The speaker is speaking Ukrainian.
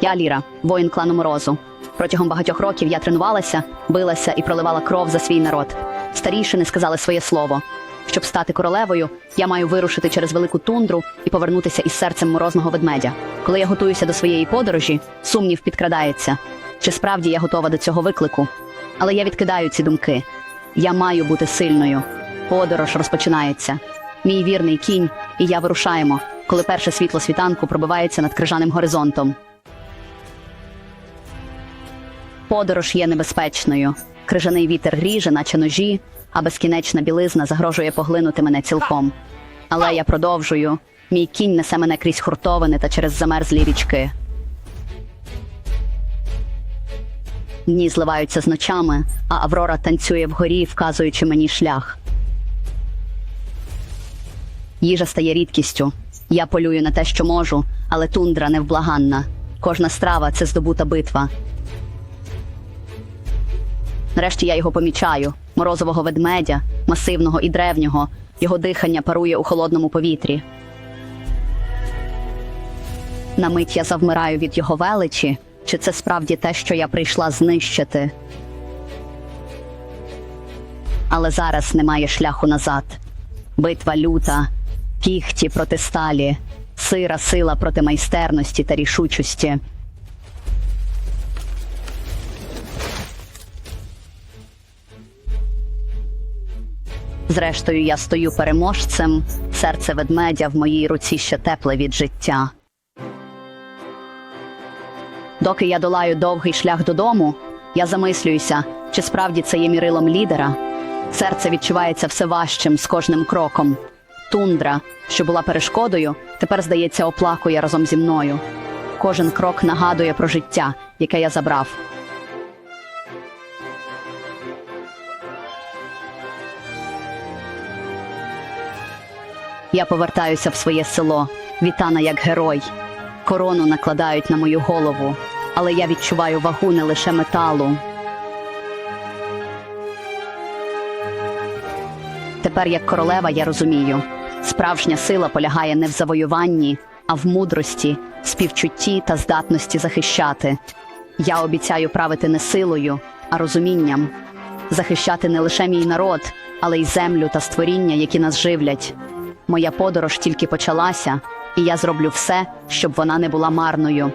Я Аліра, воїн клану Морозу. Протягом багатьох років я тренувалася, билася і проливала кров за свій народ. Старішини сказали своє слово. Щоб стати королевою, я маю вирушити через велику тундру і повернутися із серцем морозного ведмедя. Коли я готуюся до своєї подорожі, сумнів підкрадається. Чи справді я готова до цього виклику? Але я відкидаю ці думки. Я маю бути сильною. Подорож розпочинається. Мій вірний кінь, і я вирушаємо, коли перше світло світанку пробивається над крижаним горизонтом. Подорож є небезпечною. Крижаний вітер ріже, наче ножі, а безкінечна білизна загрожує поглинути мене цілком. Але я продовжую. Мій кінь несе мене крізь хуртовини та через замерзлі річки. Дні зливаються з ночами, а Аврора танцює вгорі, вказуючи мені шлях. Їжа стає рідкістю. Я полюю на те, що можу, але тундра невблаганна. Кожна страва це здобута битва. Нарешті я його помічаю морозового ведмедя, масивного і древнього. Його дихання парує у холодному повітрі. На мить я завмираю від його величі, чи це справді те, що я прийшла знищити. Але зараз немає шляху назад. Битва люта, кіхті проти сталі, сира сила проти майстерності та рішучості. Зрештою, я стою переможцем, серце ведмедя в моїй руці ще тепле від життя. Доки я долаю довгий шлях додому, я замислююся, чи справді це є мірилом лідера. Серце відчувається все важчим з кожним кроком. Тундра, що була перешкодою, тепер, здається, оплакує разом зі мною. Кожен крок нагадує про життя, яке я забрав. Я повертаюся в своє село, вітана як герой. Корону накладають на мою голову, але я відчуваю вагу не лише металу. Тепер, як королева, я розумію, справжня сила полягає не в завоюванні, а в мудрості, співчутті та здатності захищати. Я обіцяю правити не силою, а розумінням, захищати не лише мій народ, але й землю та створіння, які нас живлять. Моя подорож тільки почалася, і я зроблю все, щоб вона не була марною.